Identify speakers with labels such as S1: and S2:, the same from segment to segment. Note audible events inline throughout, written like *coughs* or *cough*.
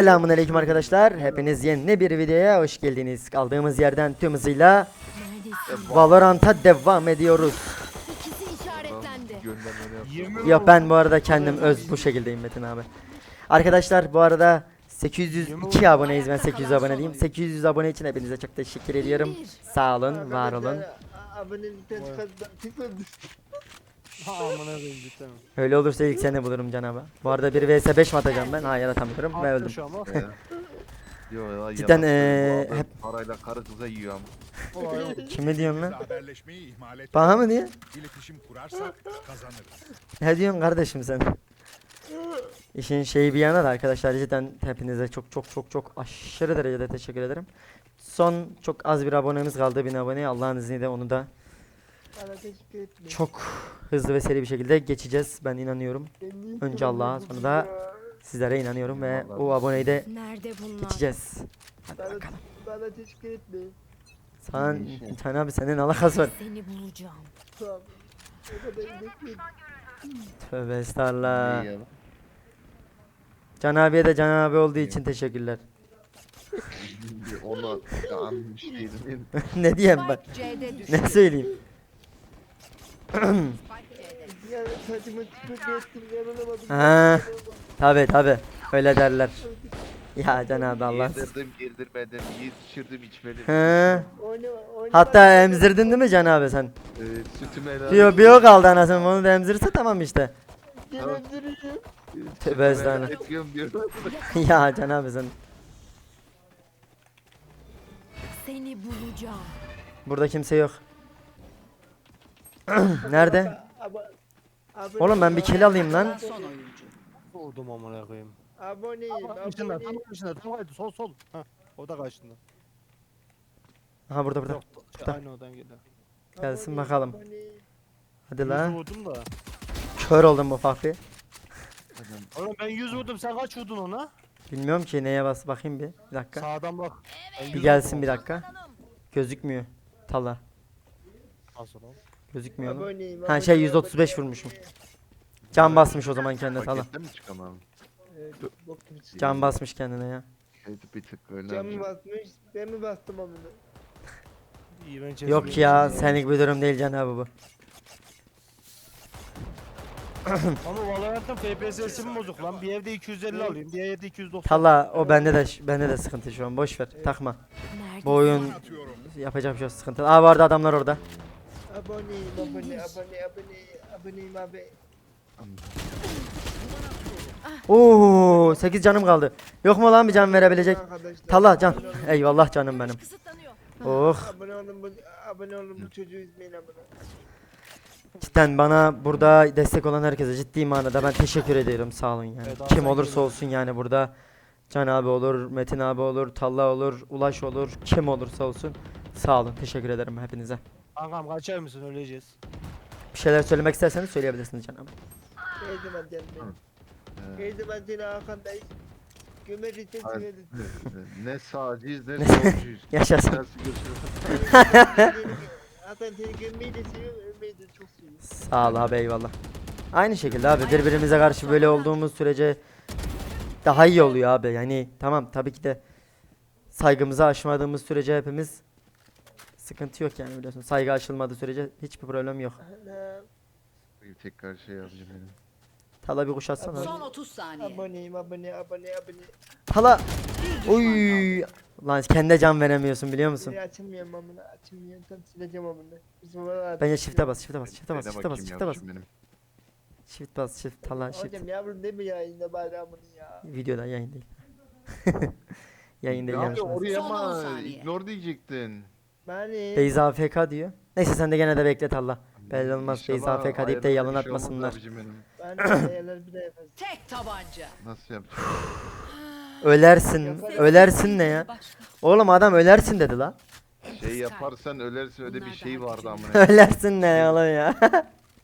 S1: Selamun aleyküm arkadaşlar. Hepiniz yeni bir videoya hoş geldiniz. Kaldığımız yerden tüm hızıyla? Valorant'a devam ediyoruz. Yok ben bu arada kendim öz bu şekildeyim Metin abi. Arkadaşlar bu arada 802 aboneyiz ben 800 abone diyeyim. 800 abone için hepinize çok teşekkür ediyorum. Sağ olun, var olun.
S2: Amına koyayım cidden.
S1: Öyle olursa ilk seni bulurum Can abi. Bu arada bir vs 5 mi atacağım ben? Hayır atamıyorum ve öldüm.
S2: Şu ama.
S3: Yo ya
S1: Cidden, eee, hep-
S3: parayla karı kıza yiyor ama.
S1: Kimi diyorsun lan?
S4: Haberleşmeyi ihmal.
S1: Bana mı diyor?
S4: İletişim kurarsak kazanırız.
S1: Ne diyorsun kardeşim sen? İşin şeyi bir yana da arkadaşlar cidden hepinize çok çok çok çok aşırı derecede teşekkür ederim. Son çok az bir abonemiz kaldı 1000 abone. Allah'ın izniyle onu da
S5: Bana teşekkür etme.
S1: çok hızlı ve seri bir şekilde geçeceğiz. Ben inanıyorum. Önce
S5: sana
S1: Allah'a, sonra da? Sizlere inanıyorum ve o aboneyi de
S6: Nerede bunlar?
S1: geçeceğiz. Hadi
S5: Bana,
S1: bakalım.
S5: bana teşekkür etme.
S1: Sen, sen abi senin alakası var.
S6: Seni bulacağım.
S5: Tamam. O kadar bekledim.
S1: Tövbe estağfurullah.
S3: İyi ya.
S1: Can abiye de Can abi olduğu için teşekkürler.
S3: Onu anmış değilim. *laughs*
S1: ne diyeyim ben?
S6: Spike C'de düştü.
S1: Ne söyleyeyim?
S5: Ya saçımı ettim yanılamadım.
S1: Ha. Tabi tabi öyle derler. Ya Can abi Allah.
S3: Yedirdim yedirmedim, yetiştirdim içmedim.
S5: Oyna.
S1: Hatta emzirdin değil mi Can abi sen?
S3: Ee, sütüme helal
S1: Bir,
S3: olsun.
S1: bir o kaldı anasını onu da emzirirse tamam işte.
S5: Gel.
S1: Tövbe estağfurullah.
S3: Diyorum. *laughs*
S1: ya Can abi sen.
S6: Seni bulacağım.
S1: Burada kimse yok. *clears throat* Nerede? Oğlum ben bir kill alayım lan.
S6: Son oyuncu.
S2: Vurdum amına koyayım.
S5: Aboneyim,
S2: Karşında tam
S5: aboneyim.
S2: karşında tam karşında sol sol. Ha. O da karşında.
S1: Aha burada burada.
S2: Yok. Şey,
S1: Burada.
S2: aynı odan geliyor.
S1: Gelsin bakalım.
S5: aboneyim.
S1: Hadi
S2: 100
S1: la.
S2: vurdum da.
S1: Kör oldum bu fakri.
S2: Oğlum ben 100 vurdum sen kaç vurdun ona?
S1: Bilmiyorum ki neye bas bakayım bir. Bir dakika.
S2: Sağdan bak. Ben 100
S1: Bir gelsin
S2: vurdum
S1: bir
S2: ona.
S1: dakika. Gözükmüyor. Tala.
S2: Nasıl lan?
S1: Gözükmüyor.
S5: Aboneyim,
S1: Ha şey
S5: aboneyim,
S1: 135
S5: aboneyim.
S1: vurmuşum. Can basmış o zaman kendine.
S3: Paketten mi
S5: içinde.
S1: Can basmış kendine ya.
S3: Evet bir tık öyle.
S5: Can mı
S3: yapacağım.
S5: basmış? Ben mi bastım onu?
S2: İyi ben çevirdim.
S1: Yok ya senlik bir durum değil Can abi bu. *coughs*
S2: Ama Valorant'ın FPS'si mi bozuk lan? Bir evde 250 alayım, diğer evde 290.
S1: Tala o bende de bende de sıkıntı şu an. Boş ver. Takma. Bu oyun yapacak bir şey yok sıkıntı. Aa vardı adamlar orada.
S5: Aboneyim, abone, abone, abone, aboneyim abi.
S1: Oo 8 canım kaldı. Yok mu lan bir can verebilecek?
S5: Arkadaşlar,
S1: Tala can.
S5: abone olun.
S1: Eyvallah canım benim.
S6: Kısıtlanıyor.
S1: Oh
S5: Abone olun bu, abone olun bu çocuğu üzmeyin abone.
S1: cidden bana burada destek olan herkese ciddi manada ben teşekkür ediyorum sağ olun yani. Kim olursa olsun yani burada. Can abi olur, Metin abi olur, Talla olur, Ulaş olur, kim olursa olsun. Sağ olun, teşekkür ederim hepinize.
S2: Kankam kaçar mısın öleceğiz.
S1: Bir şeyler söylemek isterseniz söyleyebilirsiniz
S5: canım.
S3: Ee,
S5: Her zaman seni arkandayız. Gömer için
S3: Hayır.
S5: severiz.
S3: ne sağcıyız ne solcuyuz.
S1: Yaşasın.
S5: Hasan seni gömmeyi de seviyorum, ölmeyi de çok seviyorum.
S1: Sağ ol abi eyvallah. Aynı şekilde abi birbirimize karşı böyle olduğumuz sürece daha iyi oluyor abi. Yani tamam tabii ki de saygımızı aşmadığımız sürece hepimiz sıkıntı yok yani biliyorsun. Saygı aşılmadığı sürece hiçbir problem yok.
S3: Tekrar şey yapacağım benim.
S1: Tala bir kuş atsana.
S6: Son 30 saniye.
S5: Aboneyim, abone, abone, abone.
S1: Tala. Uy. Lan kendi can veremiyorsun biliyor musun?
S5: Seni açılmıyorum amına, açılmıyorum. Tam sileceğim amına. Bizim var
S1: Bence shift'e bas, shift'e bas, shift'e bas,
S3: Dene
S1: shift'e bas, shift'e bas.
S3: benim.
S1: Shift bas, shift, tala, shift.
S5: Hocam yavrum değil mi yayında bari amına ya?
S1: Videoda yayın değil. *laughs* yayın değil
S3: Ya oraya
S6: Son on
S3: ama
S6: saniye.
S3: ignore diyecektin.
S5: Bani.
S1: Beyza AFK diyor. Neyse sen de gene de beklet Allah. Belli olmaz.
S3: İnşallah
S1: Beyza AFK deyip de
S3: ayarında
S1: yalan
S3: şey olmaz
S1: atmasınlar.
S3: abicim benim.
S5: Bani ayarlar bir de yaparız.
S6: Tek tabanca.
S3: Nasıl yapacağım? *sighs*
S1: Ölersin. Ölersin ne ya? Oğlum adam ölersin dedi la.
S3: Şey yaparsan ölersin öyle bir şey vardı ama. *laughs*
S1: ölersin ne oğlum ya?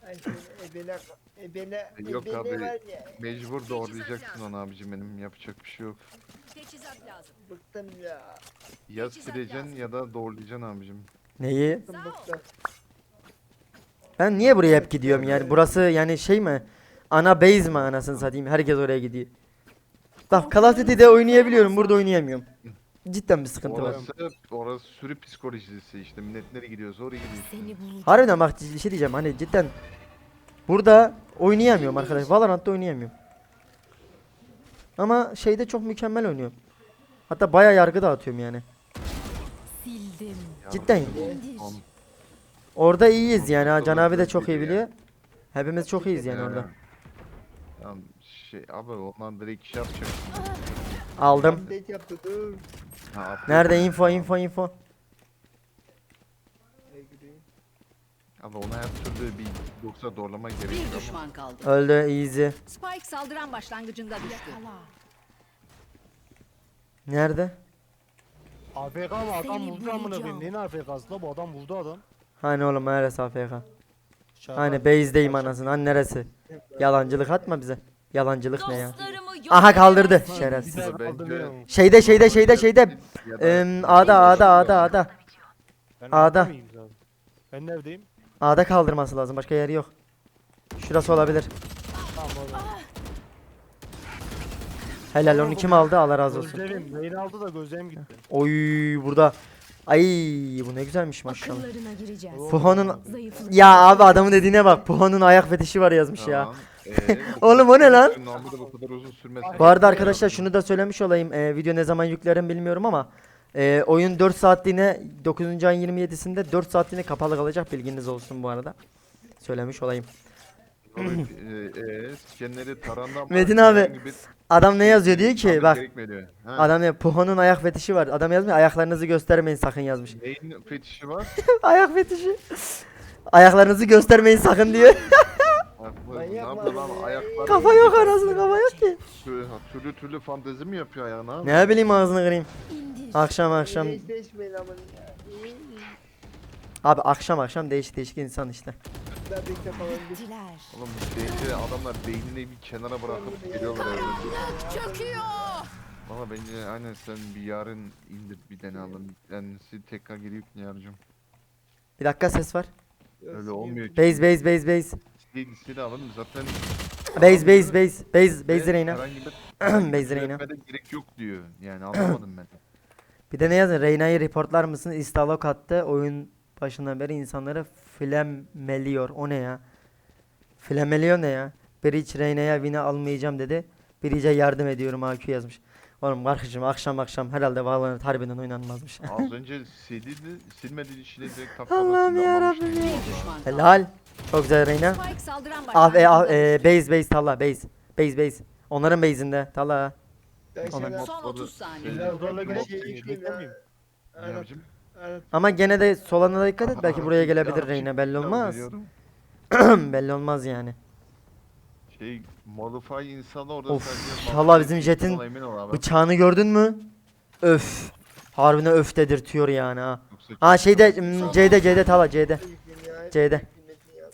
S5: Ay seni ebele, ebele,
S3: Yok
S5: ebele
S3: abi.
S5: var ya.
S3: Mecbur doğrayacaksın onu abicim benim yapacak bir şey yok.
S6: Teçhizat lazım.
S5: Bıktım ya.
S3: Ya
S6: Teçhizat
S3: sileceksin
S6: lazım.
S3: ya da doğrayacaksın abicim.
S1: Neyi?
S5: Bıktım bıktım.
S1: Ben niye buraya hep gidiyorum yani? Burası yani şey mi? Ana base mi anasını satayım? Herkes oraya gidiyor. Bak Call of Duty'de oynayabiliyorum burada oynayamıyorum. Cidden bir sıkıntı var.
S3: Orası, orası sürü psikolojisi işte millet nereye gidiyorsa oraya gidiyorsun.
S1: Harbiden bak bir şey diyeceğim hani cidden burada oynayamıyorum arkadaş. Valorant'ta oynayamıyorum. Ama şeyde çok mükemmel oynuyorum. Hatta baya yargı dağıtıyorum yani.
S6: Sildim.
S1: Cidden. Orada iyiyiz yani. ha. Can abi de
S3: çok
S1: iyi biliyor. Hepimiz çok iyiyiz yani
S3: ya.
S1: orada.
S3: Ya şey abi ondan direkt şey yapacak.
S1: Aldım. Nerede info info info.
S5: Ay, gideyim.
S3: Abi ona her türlü bir yoksa
S6: Bir
S3: gerekiyor ama.
S6: düşman kaldı.
S1: Öldü easy.
S6: Spike saldıran başlangıcında düştü.
S1: Nerede?
S2: AFK mı adam vurdu amına koyayım. Neyin AFK'sı la bu adam vurdu adam.
S1: Hani oğlum neresi AFK?
S2: Şaka.
S1: Hani base'deyim anasını. Hani neresi? Yalancılık atma bize. Yalancılık ne ya?
S6: Dostlarımı yok
S1: Aha kaldırdı şerefsiz.
S2: Bir.
S1: Şeyde şeyde şeyde şeyde.
S3: Ya da-
S1: A'da A'da A'da A'da.
S2: Ben
S1: A'da.
S2: zaten? Ben neredeyim?
S1: A'da kaldırması lazım. Başka yeri yok. Şurası olabilir.
S2: Tamam orada.
S1: Helal onu kim aldı? Allah razı olsun.
S2: Gözlerim. Beyni aldı da gözlerim gitti.
S1: Oy burada. Ay bu ne güzelmiş maşallah.
S6: Akıllarına gireceğiz.
S1: Puhan'ın
S6: Zayıflık.
S1: ya abi adamın dediğine bak. Puhan'ın ayak fetişi var yazmış ya.
S3: Ee, bu
S1: Oğlum o ne lan?
S3: Normalde bu kadar uzun sürmesi.
S1: Bu arada arkadaşlar şunu da söylemiş olayım. Ee, video ne zaman yüklerim bilmiyorum ama e, oyun 4 saatliğine 9. ayın 27'sinde 4 saatliğine kapalı kalacak bilginiz olsun bu arada. Söylemiş olayım.
S3: Ee, ee, skenleri tarandan *laughs*
S1: Metin abi,
S3: herhangi bir-
S1: Adam ne yazıyor diyor ki bak
S3: gerekmiyor diyor. Ha,
S1: adam ya Puhan'ın ayak fetişi var. Adam yazmıyor ayaklarınızı göstermeyin sakın yazmış.
S3: Neyin fetişi var? *laughs*
S1: Ayak fetişi. Ayaklarınızı göstermeyin sakın diyor.
S3: Bak, bu- ne yapıyor lan
S1: kafa yok arasında kafa yok ki.
S3: Türlü, türlü türlü fantezi mi yapıyor ayağına?
S1: Ne bileyim ağzını kırayım. Akşam akşam.
S5: Hiç değişmeyin amına ya.
S1: Abi akşam akşam değişik değişik insan işte.
S5: Ben bir bir
S6: Gittiler.
S3: Oğlum bence adamlar beynini bir kenara bırakıp geliyorlar öyle.
S6: Çöküyor.
S3: Valla bence aynen sen bir yarın indir bir tane alın. Yani siz tekrar geri yükle yarıcım.
S1: Bir dakika ses var.
S3: Öyle olmuyor ki.
S1: Base base base base.
S3: Sil, sil alın zaten.
S1: Base base base. Base base Reyna.
S3: Herhangi bir *clears throat*
S1: Base Reyna.
S3: üretmede gerek yok diyor. Yani anlamadım ben.
S1: Bir de ne yazın? Reyna'yı reportlar mısın? İstalok attı. Oyun başından beri insanları flemeliyor. O ne ya? Flemeliyor ne ya? Hiç Reyna'ya win'i almayacağım dedi. Birice yardım ediyorum AQ yazmış. Oğlum kardeşim akşam akşam herhalde Valorant harbiden oynanmazmış. *laughs*
S3: Az önce sildi, silmediği içine direkt tak
S1: Allah'ım yarabbim
S6: kaldı.
S1: Helal. Çok güzel Reyna.
S6: Spike saldıran
S1: Ah, e, ah,
S6: başlangıcında
S1: e,
S6: düştü.
S1: base base talla base. Base base. Onların base'inde talla.
S6: Son 30 saniye.
S3: Şey-
S2: Biraz zorla
S3: Şey-
S2: gerek
S5: şey-?
S1: Ama gene de solana da dikkat et. Belki buraya gelebilir Reyna
S3: çık-
S1: belli olmaz. *clears throat* belli olmaz yani.
S3: Şey modify insanı orada
S1: Of,
S3: sadece
S1: inşallah
S3: modify
S1: bizim jetin
S3: emin ol abi.
S1: Bıçağını gördün mü? Öf. Harbiden öf dedirtiyor yani ha.
S3: Yoksa
S1: Ha şeyde hmm, C'de C'de tala C'de.
S5: ya.
S1: C'de.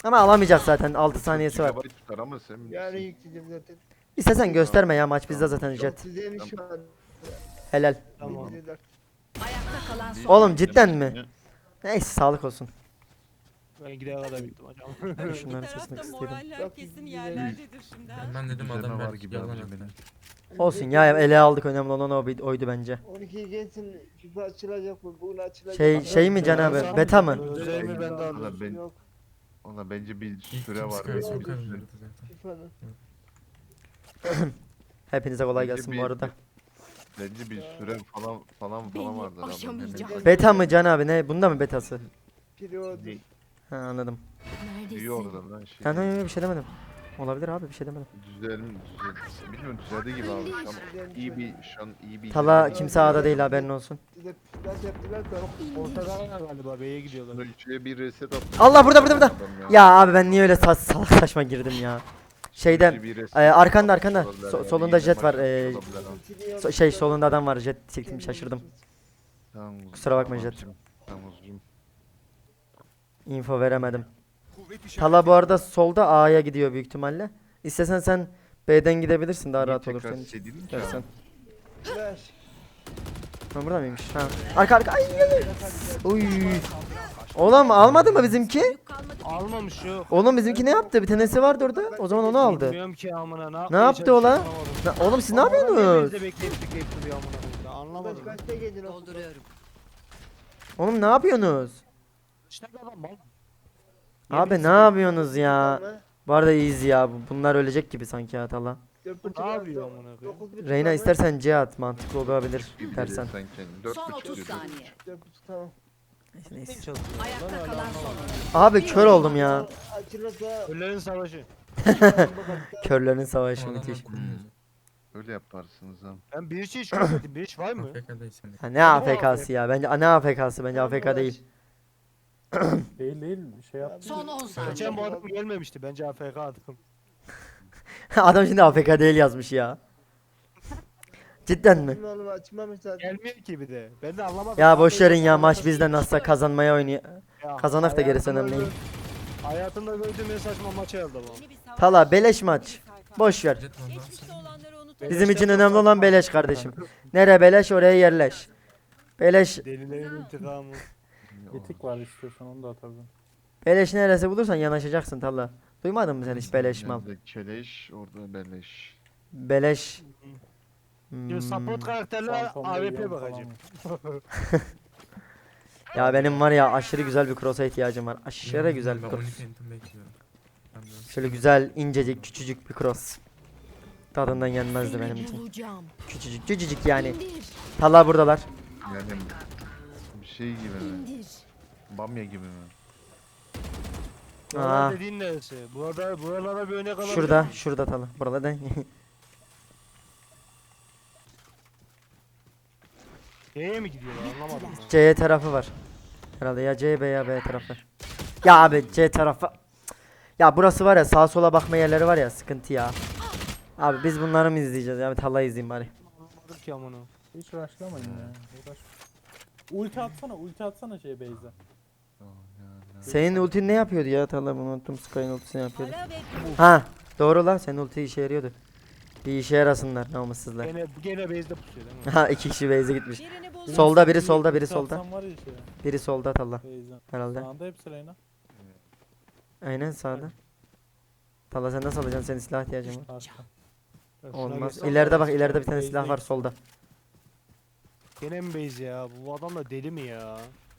S1: Ama alamayacak zaten 6 saniyesi var.
S3: Gigabyte tutar ama sen
S5: Yarın
S3: bilirsin.
S5: yükleyeceğim zaten.
S1: İstesen gösterme ya maç bizde zaten jet.
S5: güzelmiş şu an.
S1: Helal.
S2: Tamam.
S5: Bildiler.
S6: Ayakta kalan son.
S1: Oğlum cidden mi? Neyse sağlık olsun.
S2: Ben gidene kadar bittim hocam.
S1: Şunların sesini
S7: yerlerdedir şimdi. ha?
S8: Ben dedim adam
S3: var gibi
S8: yalan.
S1: Olsun ya ele aldık önemli olan o, oydu bence.
S5: 12 gelsin. FIFA açılacak mı? Bugün açılacak.
S1: Şey
S5: mı?
S1: şey mi Can abi? Beta mı?
S2: Ben de
S3: Valla
S2: alıyorum.
S3: ben,
S5: Yok.
S3: valla bence bir
S8: İlk
S3: süre
S8: kim
S3: var.
S8: sıkarsa o. *clears throat*
S1: Hepinize kolay
S3: Bence
S1: gelsin
S3: bir-
S1: bu arada.
S3: Bence bir süre falan falan falan
S6: Beni
S3: vardır.
S6: aşamayacak.
S3: Hemen-
S1: Beta mı Can abi ne? Bunda mı betası? Ha anladım.
S3: İyi orada lan şey.
S1: Ne, ne, bir şey demedim. Olabilir abi bir şey demedim.
S3: Düzelim düzel. Bilmiyorum düzeldi gibi abi. Şu an iyi bir şu an iyi bir.
S1: Tala kimse
S3: var.
S1: A'da değil haberin olsun.
S5: Yaptılar da.
S2: Ortada galiba B'ye gidiyorlar.
S3: Şuraya- Şuraya bir reset attı.
S1: Allah burada burada burada.
S3: Adam
S1: Ya abi ben niye öyle sa- salak saçma girdim ya. Şeyde e, arkanda arkanda
S3: attılar
S1: So- solunda jet var. e, so- şey solunda adam var jet çektim şaşırdım.
S3: Tamam,
S1: Kusura bakma Jet.
S3: Tamam.
S1: Info veremedim. Tala bu arada solda A'ya gidiyor büyük ihtimalle. İstesen sen B'den gidebilirsin daha rahat olur senin için.
S3: şey
S1: Dersen. Ha burada mıymış? Ha. Arka arka. Ay, ay, ay. Uy. Oğlum almadı mı bizimki?
S2: Almamış yok.
S1: Oğlum bizimki ne yaptı? Bir tanesi vardı orada. O zaman onu aldı.
S2: Bilmiyorum ki amına ne yapmaya
S1: yaptı o lan?
S2: çalışıyor,
S1: Na- Oğlum siz ne yapıyorsunuz?
S2: elimizde bekleyip bekleyip duruyor amına koyayım. Ben Anlamadım.
S5: Kaç kaçta geldin o?
S6: Dolduruyorum.
S1: Oğlum ne yapıyorsunuz?
S2: İşte adam mal.
S1: Abi ne yapıyorsunuz ya? Bu arada iyiyiz ya. bu- Bunlar ölecek gibi sanki
S5: buçuk
S2: Ne yapıyor amına koyayım?
S1: Reyna istersen C at mantıklı olabilir dersen.
S3: de sen kendin. Dört
S6: Son
S3: buçuk
S6: 30
S3: diyor,
S6: saniye.
S5: Dört buçuk tamam.
S1: Neyse.
S6: Ayakta kalan son oyuncu.
S1: Abi kör oldum ya.
S5: Açılırsa
S2: Ölülerin savaşı.
S1: Körlerin savaşı *laughs* müthiş.
S3: Hmm. Öyle yaparsınız ha.
S2: Ben bir hiç hiç görmedim. Bir hiç var mı?
S1: Ha, ne AFK'sı ya? Bence ne AFK'sı? Bence AFK değil. *coughs*
S7: Değil değil şey yap.
S6: Son 10
S2: Geçen
S6: saniye.
S2: bu adam gelmemişti. Bence AFK adam. *laughs*
S1: Adam şimdi AFK değil yazmış ya. Cidden mi?
S5: Oğlum.
S2: Gelmiyor ki bir de. Ben de anlamadım.
S1: Ya boş verin ya maç bizden nasılsa kazanmaya oynuyor.
S2: Ya,
S1: Kazanak da gerisi
S2: hayatımda
S1: önemli değil.
S2: gör- Hayatımda gördüğüm en saçma maç herhalde bu.
S1: Tala beleş maç. Boş ver. Bizim için önemli olan beleş kardeşim. Nere beleş oraya yerleş. Beleş
S2: Delilerin intikamı. *laughs*
S7: Etik var istiyorsan onu da atabilirim.
S1: beleş neresi bulursan yanaşacaksın Tala. Duymadın mı sen hiç beleş mal?
S3: Nerede keleş, orada beleş.
S1: Beleş.
S2: Şimdi
S1: Hmm.
S2: support karakterler
S7: Phantom'da
S2: AWP
S7: yiyen
S2: bakacağım. *laughs*
S1: Ya benim var ya aşırı güzel bir cross'a ihtiyacım var. Aşırı güzel bir cross.
S8: Onlypant'ı bekliyorum. Ben de-
S1: Şöyle güzel incecik küçücük bir cross. Tadından yenmezdi benim için.
S6: bulacağım.
S1: Küçücük küçücük yani. Tala buradalar.
S3: Yani bir şey gibi mi? Bamya gibi mi?
S1: Aa.
S2: Aa. dediğin neresi? Bu arada buralara bir örnek alabilir
S1: Şurada, şurada Tala. Burada *laughs*
S2: C'ye mi gidiyorlar anlamadım ben.
S1: C tarafı var. Herhalde ya C B ya B tarafı. Ya abi C tarafı. Ya burası var ya sağa sola bakma yerleri var ya sıkıntı ya. Abi biz bunları mı izleyeceğiz ya? Bir Talha izleyeyim bari.
S2: Anlamadım ki amına.
S7: Hiç rushlamayın ya. Uğraş. Ulti atsana, ulti atsana şey Beyza.
S1: Senin ultin ne yapıyordu ya Talha bunu unuttum. Sky'ın ultisini yapıyordu. Ha doğru lan senin ulti işe yarıyordu. Bir işe yarasınlar namussuzlar.
S2: Gene, gene base'de pusuyor değil mi?
S1: Ha iki kişi base'e gitmiş. Solda biri solda biri solda.
S7: atsan var ya şey.
S1: Biri solda Talha
S7: Beyza.
S1: herhalde.
S7: Sağında hepsi Reyna.
S1: Aynen sağda. Talha sen nasıl alacaksın? Senin silah ihtiyacın var.
S7: Arka.
S2: Ya şuna
S1: Olmaz. İleride bak ileride bir tane silah var solda.
S2: Gene mi base ya? Bu adam da deli mi ya?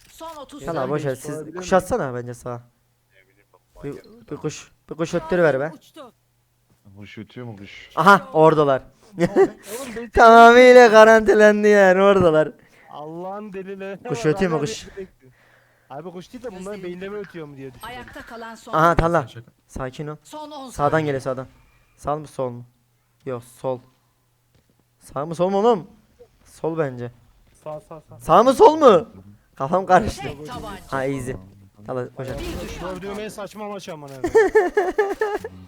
S6: Son 30
S1: Talha
S6: saniye.
S1: boş ver siz kuşatsana bence sağa. Bir, bir kuş bir kuş öttürüver be.
S3: Kuş ötüyor mu kuş?
S1: Aha oradalar. *laughs* Tamamıyla garantilendi yani oradalar.
S2: Allah'ın delileri.
S1: Kuş ötüyor mu kuş?
S2: Abi kuş değil de bunların beyinleme ötüyor mu diye düşünüyorum.
S6: Ayakta kalan son
S1: Aha. Talha sakin ol.
S6: Son 10
S1: Sağdan
S6: saniye.
S1: geliyor sağdan. Sağ mı sol mu? Yok sol. Sağ mı sol mu oğlum? Sol bence.
S7: Sağ sağ sağ.
S1: Sağ mı sol mu? Kafam karıştı.
S6: Tek tabanca.
S1: Ha easy. Ver.
S6: Bir düşman
S2: Gördüğüm en saçma maç.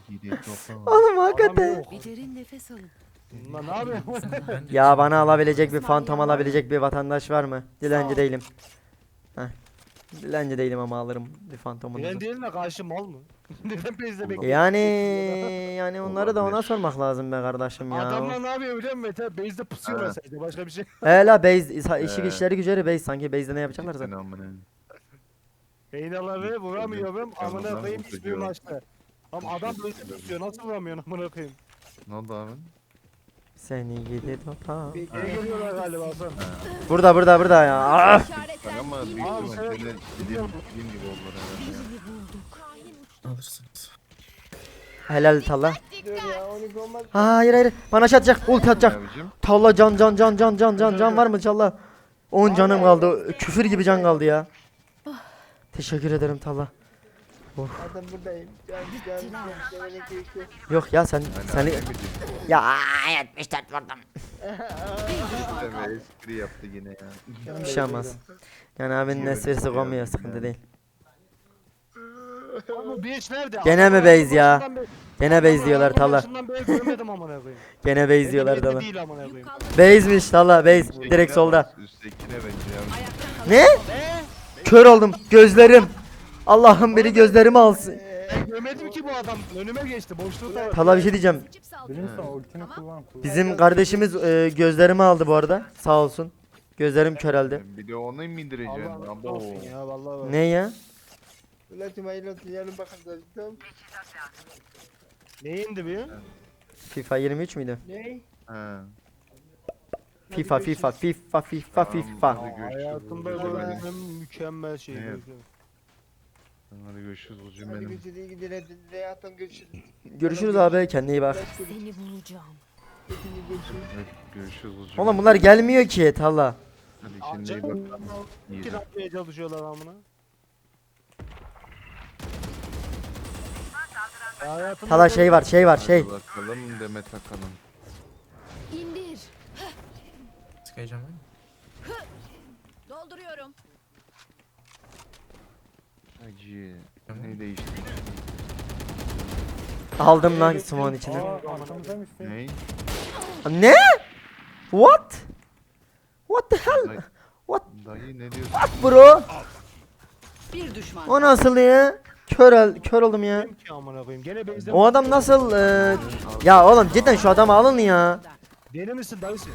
S3: Gidi *laughs* toprağı.
S1: Oğlum hakikaten.
S6: Bir derin nefes alın.
S2: Lan ne yapıyorsun?
S1: Ya bana alabilecek bir fantom alabilecek bir vatandaş var mı? Dilenci değilim. Heh. Dilenci değilim ama alırım bir fantomunuzu.
S2: Ben değilim de karşı mal mı? *laughs* Neden base'de bekliyor?
S1: Yani yani *laughs* onları da ona sormak lazım be kardeşim ya.
S2: Adamlar ne yapıyor biliyor musun Mete? Base'de pusuyorlar sadece başka bir şey.
S1: He la base işi güçleri güceri base sanki base'de ne yapacaklar zaten.
S2: Beynaları vuramıyorum amına koyayım hiçbir maçta. Ama adam base'de pusuyor nasıl vuramıyorsun amına koyayım?
S3: Ne oldu abi?
S1: Seni gidi topa.
S2: Ne geliyorlar galiba sen.
S1: Burada burada burada ya. Ah!
S3: Ama büyük
S2: Abi,
S3: ihtimal şöyle dediğim, dediğim gibi oldular herhalde ya.
S8: Alırsınız.
S1: Helal talla.
S5: Diyor ya 12 olmaz.
S1: Hayır hayır bana şey atacak ulti atacak.
S3: Abicim.
S1: Talla can can can can can can can var mı Talla? 10 canım kaldı. Küfür gibi can kaldı ya. Teşekkür ederim Talla.
S5: Adam buradayım. Can. Demenin gerek yok.
S1: Ya sen
S3: Hani
S1: seni ya 74 vurdum.
S3: Espri yaptı yine ya.
S1: Bir şey olmaz. Yani abinin esprisi komuyor sıkıntı değil.
S2: Ama iş nerede?
S1: Gene mi base ya? Gene base diyorlar
S2: başından görmedim amına koyayım. *laughs*
S1: Gene base diyorlar Talla.
S2: Değil amına koyayım.
S1: Base'miş Talla base. Direkt solda.
S3: Üsttekine
S6: kalan
S1: Ne? Kör oldum. Gözlerim. Allah'ım biri gözlerimi alsın.
S2: Ben görmedim ki bu adam. Önüme geçti. Boşlukta var.
S1: Talla bir şey diyeceğim.
S7: Brimstone ultini kullan kullan.
S1: Bizim kardeşimiz e, gözlerimi aldı bu arada. Sağ olsun. Gözlerim köreldi.
S3: Bir de onu mu indireceksin?
S2: Allah
S3: Abo.
S2: olsun ya vallahi.
S1: Ne ya?
S5: Hayırlı olsun yarın bakalım dostum.
S2: Ne indi bir?
S1: FIFA 23 müydü?
S5: Ne?
S3: He.
S1: FIFA FIFA FIFA FIFA FIFA.
S3: Hadi görüşürüz.
S2: Hayatımda
S3: Hadi
S2: gördüğüm en mükemmel şey.
S3: Yap- Hadi görüşürüz hocam
S5: Hadi
S3: benim.
S5: görüşürüz iyi gidelim. Hadi hayatım görüşürüz. *laughs*
S1: Görüşürüz abi kendine iyi bak.
S6: Seni bulacağım.
S5: Görüşürüz.
S3: Evet, görüşürüz hocam.
S1: Oğlum bunlar gelmiyor ki Talla.
S3: Hadi kendine iyi bak. İyi.
S2: İki yapmaya çalışıyorlar amına. Hayatımda
S1: Talla şey var şey var şey.
S3: Hadi bakalım Demet Akalın.
S6: İndir.
S8: Sıkayacağım ben.
S6: Dolduruyorum.
S3: Hacı.
S8: Tamam.
S3: Ne değişti?
S1: Aldım lan Simon içine.
S7: Aa.
S3: Ne?
S1: Ne? What? What the hell?
S3: Dayı,
S1: What?
S3: dayı ne diyorsun?
S1: Bro.
S6: Bir düşman.
S1: O nasıl ya? Kör, ol- kör oldum ya.
S2: Kim ki amına koyayım? Gene benzer.
S1: O adam nasıl e, Ya oğlum cidden şu adamı alın ya.
S2: Deli misin dayısı?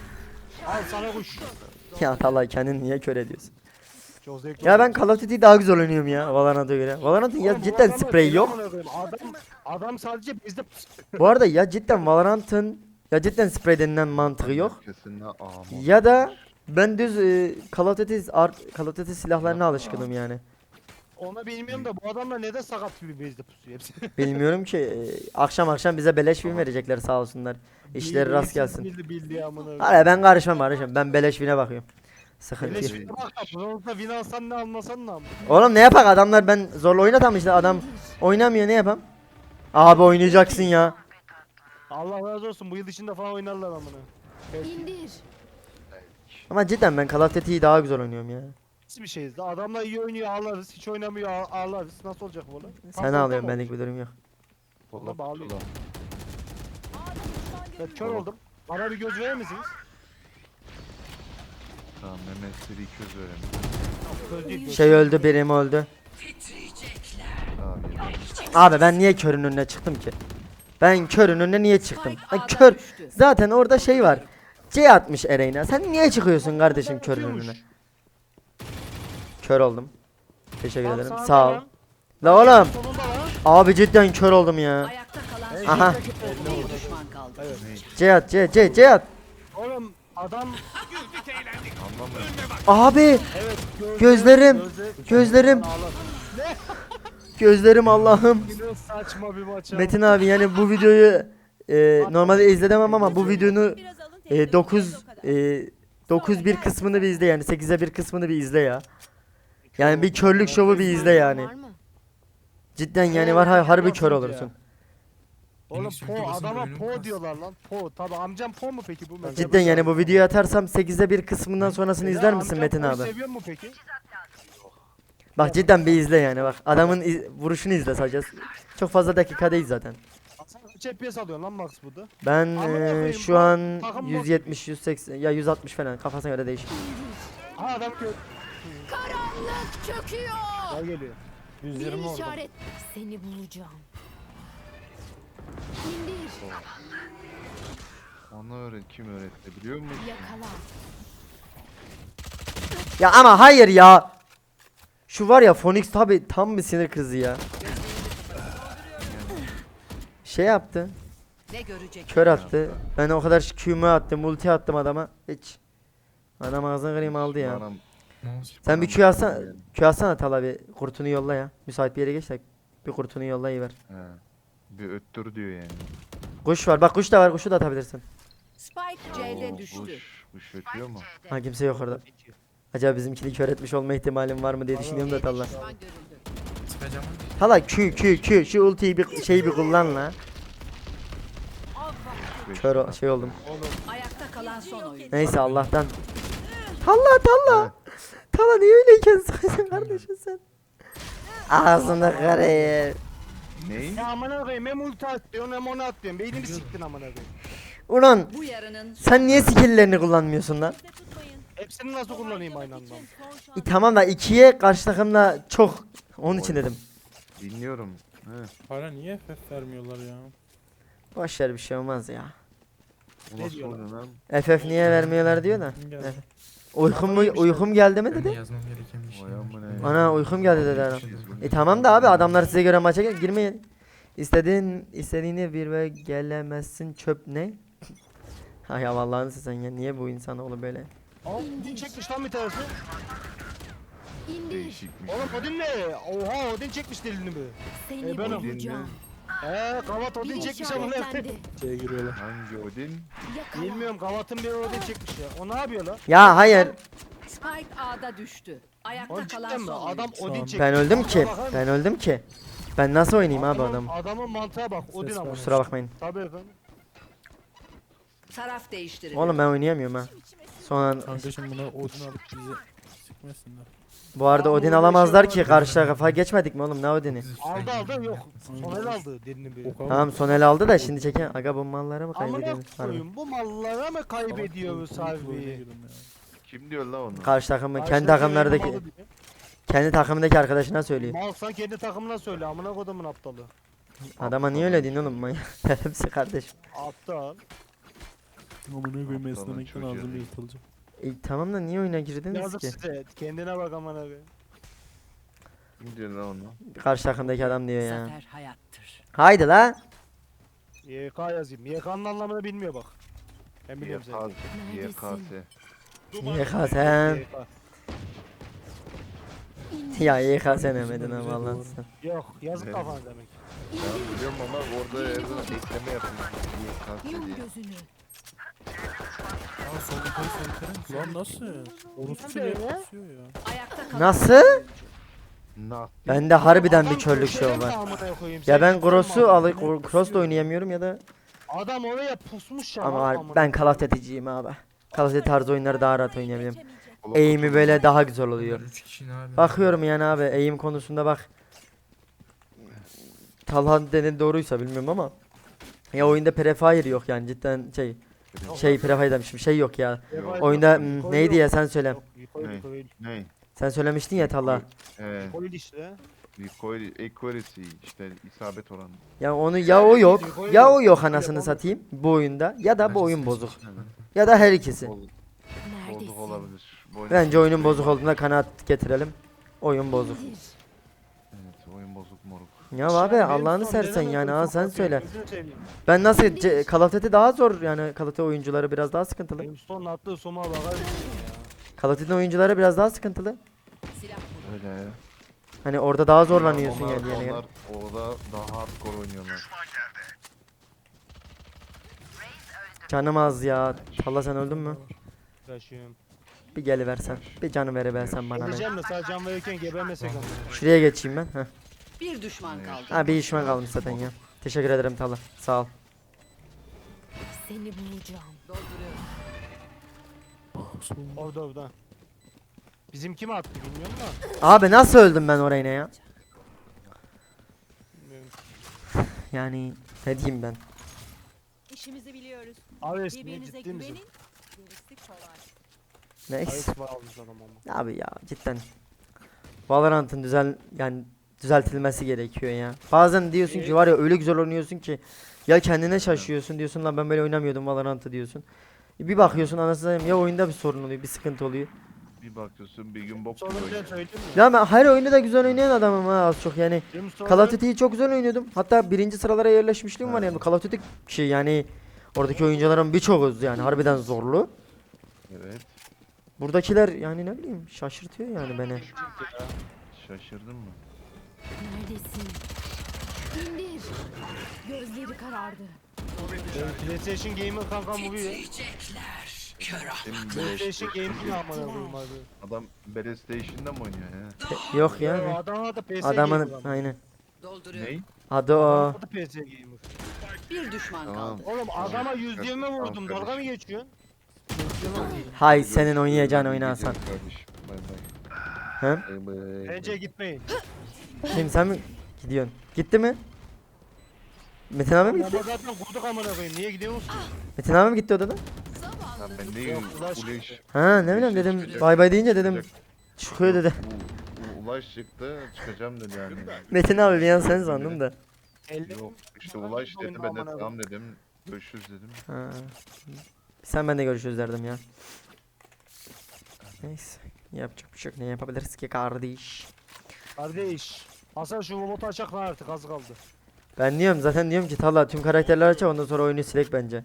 S2: Al sana kuş.
S1: Ya Talha kendini niye kör ediyorsun?
S2: Çok zevkli.
S1: Ya ben Call of Duty'yi daha güzel oynuyorum ya Valorant'a göre. Valorant'ın ya
S2: Oğlum
S1: cidden
S2: adamı
S1: sprey
S2: deli
S1: yok.
S2: amına koyayım. Adam, adam sadece bizde *laughs*
S1: Bu arada ya cidden Valorant'ın ya cidden sprey denilen mantığı yok.
S3: Kesinlikle ağam.
S1: Ya da ben düz e, Call of Duty art Call of Duty silahlarına alışkınım yani.
S2: Ona bilmiyorum da bu adamlar neden sakat gibi bezde pusuyor hepsi. *laughs*
S1: Bilmiyorum ki e, akşam akşam bize beleş film verecekler sağ olsunlar. İşleri rast gelsin.
S2: Bildi bildi amına.
S1: Hala ben karışmam karışmam. Ben beleş filme bakıyorum. Sıkıntı
S2: Beleş
S1: yok.
S2: bir bak bronzda win alsan ne almasan ne amına.
S1: Oğlum ne yapak adamlar ben zorla oynatam işte adam oynamıyor ne yapam? Abi oynayacaksın ya.
S2: Allah razı olsun bu yıl içinde falan oynarlar amına.
S6: İndir.
S1: Ama cidden ben Call of Duty'yi daha güzel oynuyorum ya.
S2: Nasıl bir şeyiz de adamlar iyi oynuyor ağlarız hiç oynamıyor ağ- ağlarız nasıl olacak bu lan?
S1: Sen ağlıyorsun benlik bir durum yok.
S2: Valla bağlıyor. Ben kör oldum. Bana bir göz verir misiniz?
S3: Tamam Mehmet seri köz öğrendi.
S2: Göz değil göz.
S1: Şey öldü birim öldü.
S3: Abi.
S1: Abi ben niye körün önüne çıktım ki? Ben körün önüne niye çıktım? Ben kör. Zaten orada şey var. C atmış Ereyna. Sen niye çıkıyorsun kardeşim körün
S2: Atıyormuş.
S1: Kör oldum. Teşekkür ederim. Sağ ol.
S2: lan.
S1: La oğlum.
S2: Lan.
S1: Abi cidden kör oldum ya.
S6: Ayakta kalan.
S1: Aha.
S2: şuradaki kör.
S6: Bir düşman kaldı.
S2: Evet.
S1: C at C C C at.
S2: Oğlum adam
S3: Anlamıyorum.
S1: Abi
S2: evet gözler-
S1: Gözlerim,
S2: gözler-
S1: gözlerim.
S2: Ağlar.
S1: gözlerim Allah'ım.
S2: Yine saçma bir maç. ya.
S1: Metin abi yani bu videoyu e, normalde izlemem ama bu videonun e, 9 e, 9 bir kısmını bir izle yani 8'e bir kısmını bir izle ya. Yani bir körlük şovu bir izle yani.
S6: Var mı?
S1: Cidden yani var har- harbi kör olursun.
S2: Oğlum
S8: Phoenix
S2: po adama po diyorlar lan. Po tabi amcam po mu peki bu? Mesela
S1: Cidden yani bu videoyu atarsam 8'e bir kısmından sonrasını
S2: Ya
S1: izler misin
S2: amcam
S1: Metin
S2: po
S1: abi?
S2: seviyor mu peki?
S1: Bak cidden bir izle yani bak adamın iz- vuruşunu izle sadece. Çok fazla dakika değil zaten.
S2: Kaç FPS alıyorsun lan Max burada?
S1: Ben
S2: Amına
S1: eee,
S2: koyayım,
S1: şu
S2: bak,
S1: an
S2: takım bak.
S1: 170 180 ya 160 falan kafasına göre değişir.
S2: Ha adam kör.
S6: Karanlık çöküyor.
S2: Gel geliyor.
S7: 120
S6: Bir
S7: orada.
S6: işaret. Seni bulacağım. İndir.
S3: Ona öğret kim öğretti biliyor musun?
S6: Yakala.
S1: Ya ama hayır ya. Şu var ya Phoenix tabi tam bir sinir krizi ya. Şey yaptı.
S6: Ne görecek?
S1: Kör attı. Ben o kadar Q'mu attım, multi attım adama. Hiç. Adam ağzına kırayım aldı ya.
S3: Anam.
S1: Sen bir Q
S3: bakıyor
S1: Q atsana Tala bir kurtunu yolla ya. Müsait bir yere geç de bir kurtunu yolla ver.
S3: he. Bir öttür diyor yani.
S1: Kuş var. Bak kuş da var. Kuşu da atabilirsin.
S6: Spike C'de
S3: Oo,
S6: düştü.
S3: Kuş, kuş ötüyor mu?
S1: Ha kimse yok orada. Acaba bizimkini kör etmiş olma ihtimalim var mı diye düşünüyorum da Tala.
S6: Düşman görüldü.
S8: Sıkacağım.
S1: Tala Q Q Q şu ultiyi bir şeyi bir kullan la.
S3: Beş
S1: Kör o- şey oldum.
S6: Ayakta kalan son oyun.
S1: Neyse Allah'tan. Talla Talla. Talla niye öyleyken sıkıyorsun kardeşim sen? Ağzını kırayım.
S3: Ney?
S2: Ya amına koyayım hem ulti atıyorsun hem onu atıyorsun. Beynimi siktin amına koyayım.
S1: Ulan
S6: Bu yarının
S1: sen niye skill'lerini kullanmıyorsun lan?
S2: Hepsini nasıl kullanayım aynı anda?
S1: E, tamam da ikiye karşı takımla çok. Onun için dedim.
S3: Dinliyorum. He.
S7: Hala niye FF vermiyorlar ya?
S1: Boş ver bir şey olmaz ya.
S3: Bu nasıl
S2: diyorlar?
S3: oluyor lan?
S1: FF niye vermiyorlar diyor da.
S7: Gel.
S1: Evet. Uykum mu, uykum geldi mi dedi?
S8: yazmam gereken bir şey
S3: Vay
S8: var.
S3: amına.
S1: Ana uykum geldi dedi adam.
S3: Bunu-
S1: E tamam da abi adamlar size göre maça gel- girmeyin. İstediğin istediğini bir ve gelemezsin çöp ne? *laughs* Hay ya Allah'ını sen ya niye bu insanoğlu böyle?
S2: Aa Odin çekmiş lan bir tanesi.
S3: Değişikmiş.
S2: Oğlum Odin ne? Oha Odin çekmiş dilini mi?
S5: Seni
S2: E, ben
S5: bulacağım.
S2: Eee kavat Odin
S5: Bir
S2: çekmiş ama ne?
S5: işaretlendi.
S7: Şeye giriyorlar.
S3: Hangi Odin?
S5: Yakala.
S2: Bilmiyorum kavatın bir Odin çekmiş ya. O ne yapıyor lan?
S1: Ya hayır
S6: Spike A'da düştü. Ayakta
S2: Oğlum
S6: kalan
S2: cidden mi?
S6: son
S2: Adam. Odin çekmiş.
S1: ben öldüm ki.
S2: Bakar mısın?
S1: Ben öldüm ki. Ben nasıl oynayayım abi
S2: Adamın-
S1: adam?
S2: Adamın mantığa bak. Odin ama.
S1: Kusura bakmayın.
S2: Tabii efendim.
S6: Taraf değiştirin.
S1: Oğlum ben oynayamıyorum ha. Son an
S7: Kankacım buna Odin alıp bizi sıkmasınlar.
S1: bu arada
S2: Abi
S1: Odin
S2: öyle
S1: alamazlar
S2: şey
S1: ki
S2: olmaz.
S1: karşı tarafa geçmedik mi oğlum ne Odin'i?
S2: Aldı aldı yok. Sonel aldı dilini bir.
S7: O kadar.
S1: Tamam Sonel aldı da şimdi çeken aga bu mallara mı
S2: Amına
S1: kaybediyoruz? Harbi.
S2: koyayım bu mallara mı kaybediyoruz harbi?
S3: Kim diyor la onu?
S1: Karşı takımı kendi takımlardaki kendi takımındaki arkadaşına söylüyor.
S2: Mal sen kendi takımına söyle amına kodumun aptalı.
S1: Adama niye öyle diyorsun oğlum manyak? *laughs* Hepsi kardeşim.
S2: Aptal.
S7: Amına koyayım esnemekten ağzım yırtılacak.
S1: E, tamam da niye oyuna girdiniz
S2: Yazık
S1: ki?
S2: size. Kendine bak amına koyayım.
S3: Kim diyor la onu?
S1: Karşı takımdaki adam diyor ya.
S6: Zafer hayattır.
S1: Haydi la.
S2: YK yazayım. YK'nın anlamını bilmiyor bak. Ben biliyorum zaten.
S3: YKS.
S1: YK sen.
S2: YK.
S1: Ya YK sen emedin ama Allah'ın sen.
S2: Yok yazık
S3: Evet.
S2: kafana demek.
S3: Ben biliyorum ama orada evden ekleme yapıyor. YKS
S5: Yum
S3: diye.
S5: gözünü.
S7: Aa solukayı solukayı. Lan nasıl? Orospu ne
S2: ya?
S7: yapıyor ya?
S6: Ayakta kalan
S1: Nasıl?
S3: Nah.
S1: Bende harbiden bir körlük
S2: köşeden
S1: şey var. Ya ben cross'u
S2: mi
S1: al
S2: amına?
S1: cross da oynayamıyorum ya da
S2: Adam oraya pusmuş ya.
S1: ama
S2: amına
S1: ben Call of. Duty'ciyim abi. Call of Duty tarzı oyunları daha rahat oynayabilirim. Eğimi böyle daha güzel oluyor.
S8: 3 kişi ne abi?
S1: Bakıyorum yani abi eğim konusunda bak. Talha denen doğruysa bilmiyorum ama. Ya oyunda prefire yok yani cidden şey şey prefire demişim şey yok ya. Oyunda
S2: yok,
S1: hmm,
S2: recoil
S1: neydi
S2: yok.
S1: ya sen söyle.
S3: Ne? Ne?
S1: Sen söylemiştin ya Talha.
S3: Ee,
S2: Recoil işte.
S3: recoil accuracy işte isabet oranı.
S1: Ya onu ya o yok ya o yok anasını satayım bu oyunda ya da bu oyun bozuk. Ya da her ikisi.
S3: Bozuk,
S5: Neredesin?
S3: olabilir. Bu oyun-
S1: Bence oyunun bozuk olduğuna kanaat getirelim. Oyun bozuk. Ya abi Allah'ını sersen yani ha sen söyle. Ben nasıl C- Call of Duty daha zor yani Call of Duty oyuncuları biraz daha sıkıntılı.
S2: Benim son attığı soma bakar mısın ya?
S1: Call of Duty oyuncuları biraz daha sıkıntılı.
S3: Öyle ya.
S1: Hani orada daha zorlanıyorsun
S3: onlar,
S1: yani göre.
S3: Onlar orada daha hardcore oynuyorlar.
S1: Canım az ya. Allah sen öldün mü?
S2: Taşıyorum.
S1: Bir geliversen. Bir canı veriversen bana. be.
S2: Öleceğim de sadece can verirken gebermesek ama.
S1: Şuraya geçeyim ben. Heh.
S6: Bir düşman kaldı.
S1: Ha bir işime kalmış zaten ya. Teşekkür ederim Talha. Sağ ol.
S5: Seni bulacağım.
S6: Dolduruyorum.
S2: Orada orada. Bizim kim attı bilmiyorum da.
S1: Abi nasıl öldüm ben oraya ya?
S2: Bilmiyorum.
S1: Yani ne diyeyim ben?
S9: İşimizi biliyoruz.
S2: Abi resmi
S9: Birbirinize
S2: ciddi misin?
S9: güvenin. Gerisi kolay.
S1: Neyse.
S2: Ayıp var almış adam ama.
S1: Abi ya cidden. Valorant'ın düzel yani düzeltilmesi gerekiyor ya. Bazen diyorsun ki var ya öyle güzel oynuyorsun ki ya kendine şaşıyorsun diyorsun lan ben böyle oynamıyordum Valorant'ı diyorsun. Bir bakıyorsun anasını ya oyunda bir sorun oluyor, bir sıkıntı oluyor.
S3: Bir bakıyorsun bir gün bok gibi oynuyor.
S2: mi?
S1: Ya ben her oyunu da güzel oynayan adamım ha az çok yani. Call of Duty'yi çok güzel oynuyordum. Hatta birinci sıralara yerleşmişliğim var yani. Call of Duty şey yani oradaki oyuncuların birçoğuz yani harbiden zorlu.
S3: Evet.
S1: Buradakiler yani ne bileyim şaşırtıyor yani beni.
S3: Şaşırdın mı?
S5: Neredesin? İndir. Gözleri karardı.
S2: Benim PlayStation Gamer kankam bu bir.
S3: Senin
S2: PlayStation
S3: Beleş-
S2: Gamer amına koyayım abi.
S3: Adam Bele Station'da mı oynuyor ya?
S1: Yok ya. Ne?
S2: adamın adı PS
S1: Adamın
S2: Gamer.
S1: aynen.
S6: Dolduruyorum.
S3: Ney?
S1: Adı o.
S2: Adı PS Gamer.
S6: Bir düşman
S3: Tamam.
S6: kaldı.
S2: Oğlum adama 120
S3: Tamam
S2: vurdum. Dalga mı
S3: kardeşim.
S2: geçiyorsun?
S1: Hay senin oynayacağın oyunu Hasan.
S3: kardeşim. Bay bay.
S1: He?
S3: Bay bay.
S2: Bence gitmeyin.
S1: Kim sen mi gidiyorsun? Gitti mi? Metin abi mi
S2: Ama
S1: gitti?
S2: zaten kurduk amına koyayım. Niye gidiyorsun?
S1: Metin abi mi gitti odadan?
S3: Ha ben de
S2: Yok, Ulaş
S3: Ulaş.
S1: Ha ne bileyim dedim bay bay deyince dedim çıkıyor dedi.
S3: U- Ulaş çıktı çıkacağım dedi yani.
S1: Metin abi bir an sen sandım da.
S2: Elde
S3: Yok işte Ulaş dedi ben de tamam dedim. Görüşürüz dedim.
S1: Ha. Sen ben de görüşürüz derdim ya. Neyse. Yapacak bir şey yok. Ne yapabiliriz ki kardeş?
S2: Kardeş. Hasan şu robotu açak lan artık az kaldı.
S1: Ben diyorum zaten diyorum ki Talha tüm karakterleri açar ondan sonra oyunu silek bence.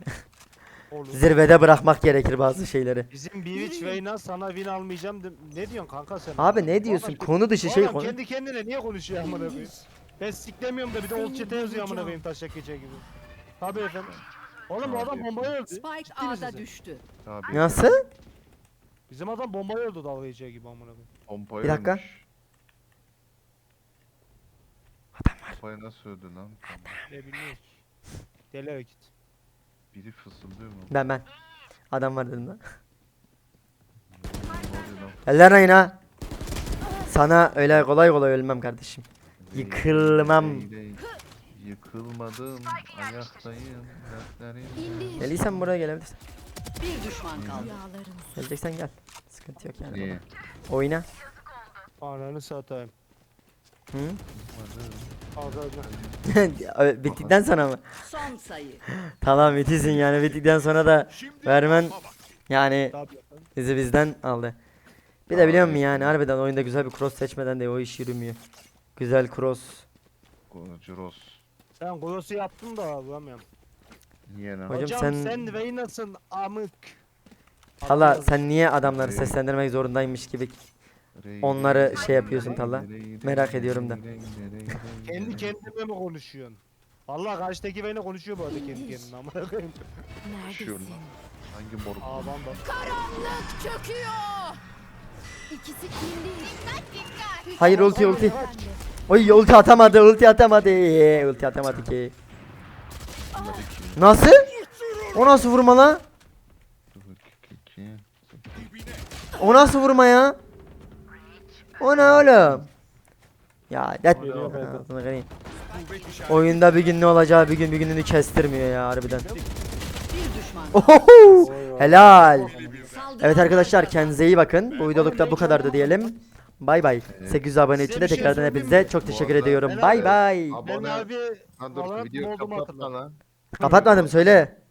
S1: *laughs* Zirvede bırakmak gerekir bazı şeyleri.
S2: Bizim bir iç Reyna sana win almayacağım. de- Ne diyorsun kanka sen?
S1: Abi ne diyorsun? Konu dışı şey
S2: Oğlum
S1: konu.
S2: kendi kendine niye konuşuyor amına koyayım? Ben siklemiyorum da bir de old chat'e yazıyor amına koyayım taşak geçe gibi. Tabii efendim. Oğlum bu adam bombaya öldü.
S6: Spike A'da düştü.
S3: Tabii.
S1: Nasıl?
S2: Bizim adam bombaya öldü dalga geçe gibi amına koyayım.
S3: Pompaya
S1: Bir dakika.
S3: ölmüş.
S1: Adam var.
S3: Pompaya nasıl öldü lan?
S2: Ne bilmiyorum ki. Deli hareket.
S3: Biri fısıldıyor mu?
S1: Ben ben. Adam var dedim lan.
S3: Ne oluyor lan?
S1: Eller ayına. Sana öyle kolay kolay ölmem kardeşim. Yıkılmam.
S3: Yıkılmadım, ayaktayım, dertlerim.
S1: Geliysen buraya gelebilirsin.
S6: Bir düşman kaldı.
S1: Geleceksen gel. Sıkıntı yok yani.
S3: Niye?
S1: Oyna.
S2: Ananı satayım.
S1: Hı? *laughs* Bittikten sonra mı?
S6: Son sayı. *laughs*
S1: Tamam bitisin yani bittikten sonra da vermen yani bizi bizden aldı. Bir de biliyor musun yani harbiden oyunda güzel bir cross seçmeden de o iş yürümüyor. Güzel cross.
S3: Juros.
S2: Ben Goyos'u yaptım da vuramıyorum.
S3: Niye lan?
S1: Hocam
S2: Hocam
S1: sen-
S2: sen, Reyna'sın amık. Adam
S1: sen niye adamları seslendirmek zorundaymış gibi onları şey yapıyorsun Talha. Merak ediyorum da. *laughs*
S2: Kendi
S3: rey.
S2: kendine mi konuşuyorsun? Allah karşıdaki Reyna konuşuyor bu arada kendi kendine.
S3: Konuşuyor lan. Hangi moruk?
S2: Aa bamba.
S9: çöküyor. İkisi kimdi? Dikkat dikkat.
S1: Hayır ulti ulti. Oy ulti atamadı ulti atamadı. Ulti atamadı ki. Nasıl? O nasıl vurma lan? O nasıl vurma ya? O ne oğlum? Ya det. Oyunda bir gün ne olacağı bir gün bir gününü kestirmiyor ya harbiden.
S6: Bir düşman.
S1: Ohoho! Helal. Evet arkadaşlar kendinize iyi bakın. Bu videolukta bu kadardı diyelim. Bay bay. 800 abone için de
S2: şey
S1: tekrardan hepinize
S2: mi?
S1: çok teşekkür ediyorum. Bay bay.
S3: Abone.
S2: abi.
S1: Kapatmadım söyle.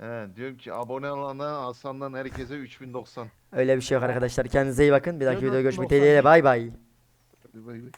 S3: He diyorum ki abone olana Hasan'dan herkese 3090.
S1: Öyle bir şey yok arkadaşlar. Kendinize iyi bakın. Bir dahaki videoda görüşmek dileğiyle. Bay bay.
S3: Hadi bay bay.